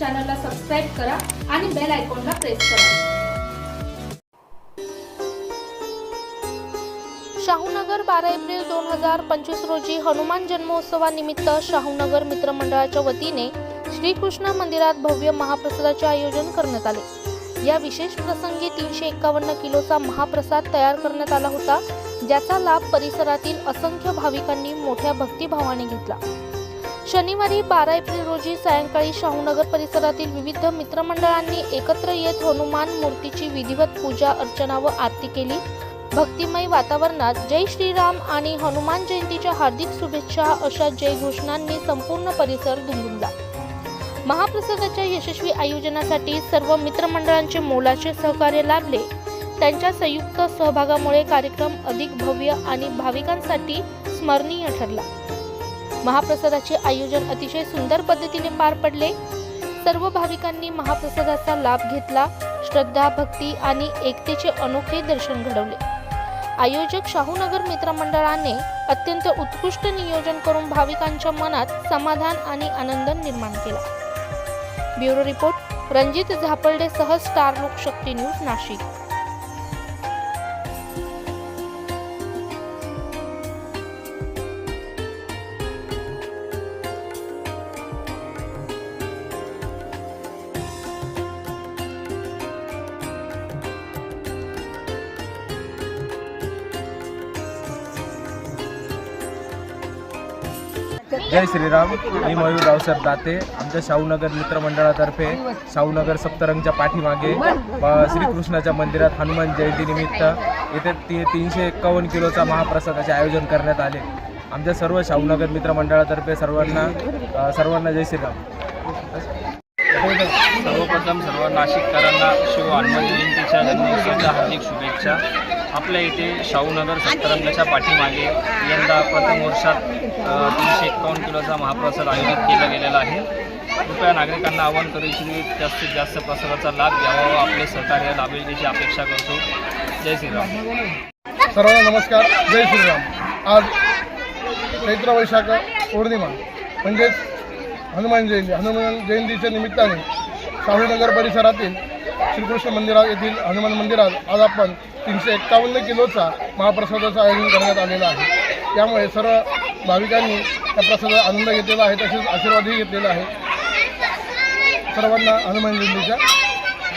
चॅनलला सबस्क्राईब करा आणि बेल आयकॉनला प्रेस करा. शाहूनगर बारा एप्रिल दोन हजार पंचवीस रोजी हनुमान जन्मोत्सवानिमित्त शाहूनगर मित्रमंडळाच्या वतीने श्रीकृष्ण मंदिरात भव्य महाप्रसादाचे आयोजन करण्यात आले. या विशेष प्रसंगी तीनशे एकावन्न किलोचा महाप्रसाद तयार करण्यात आला होता ज्याचा लाभ परिसरातील असंख्य भाविकांनी मोठ्या भक्तिभावाने घेतला. शनिवारी बारा एप्रिल रोजी सायंकाळी शाहूनगर परिसरातील विविध मित्रमंडळांनी एकत्र येत हनुमान मूर्तीची विधिवत पूजा अर्चना व आरती केली. भक्तिमय वातावरणात जय श्रीराम आणि हनुमान जयंतीच्या हार्दिक शुभेच्छा अशा जयघोषणांनी संपूर्ण परिसर धुंदुमला. महाप्रसादाच्या यशस्वी आयोजनासाठी सर्व मित्रमंडळांचे मोलाचे सहकार्य लाभले. त्यांच्या संयुक्त सहभागामुळे कार्यक्रम अधिक भव्य आणि भाविकांसाठी स्मरणीय ठरला. महाप्रसादाचे आयोजन अतिशय सुंदर पद्धतीने पार पडले. सर्व भाविकांनी महाप्रसादाचा लाभ घेतला श्रद्धा भक्ती आणि एकतेचे अनोखे दर्शन घडवले. आयोजक शाहूनगर मित्रमंडळाने अत्यंत उत्कृष्ट नियोजन करून भाविकांच्या मनात समाधान आणि आनंद निर्माण केला. ब्युरो रिपोर्ट रणजित झापर्डे सह स्टार लोकशक्ती न्यूज नाशिक. जय श्रीराम मी मयूर रावसाहेब दाते. आमच्या शाहूनगर मित्रमंडळातर्फे शाहूनगर सप्तरंगच्या पाठीमागे श्रीकृष्णाच्या मंदिरात हनुमान जयंतीनिमित्त येथे ती तीनशे एक्कावन्न किलोचा महाप्रसादाचे आयोजन करण्यात आले. आमच्या सर्व शाहूनगर मित्रमंडळातर्फे सर्वांना सर्वांना जय श्रीराम. सर्वप्रथम सर्व नाशिककरांना शिव हनुमान जयंतीच्या जन्मोत्सवाच्या हार्दिक शुभेच्छा. आपल्या इथे शाहूनगर सत्तरंगाच्या पाठीमागे यंदा प्रथम वर्षात तीनशे एकावन्न किलोचा महाप्रसाद आयोजित केला गेलेला आहे. कृपया नागरिकांना आवाहन करू इच्छितो जास्तीत जास्त प्रसादाचा लाभ घ्यावा व आपले सहकार्य लाभेल याची अपेक्षा करतो. जय श्रीराम. सर्वांना नमस्कार. जय श्रीराम. आज चैत्र वैशाख पौर्णिमा. म्हणजेच हनुमान जयंती हनुमान जयंतीच्या निमित्ताने शाहूनगर परिसरातील श्रीकृष्ण मंदिरात येथील हनुमान मंदिरात आज आपण तीनशे एक्कावन्न किलोचा महाप्रसादाचं आयोजन करण्यात आलेलं आहे. त्यामुळे सर्व भाविकांनी त्या प्रसादाचा आनंद घेतलेला आहे तसेच आशीर्वादही घेतलेला आहे. सर्वांना हनुमान जयंतीच्या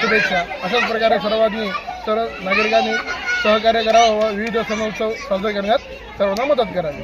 शुभेच्छा. अशाच प्रकारे सर्वांनी सर्व नागरिकांनी सहकार्य करावं व विविध सण उत्सव साजरे करण्यात सर्वांना मदत करावी.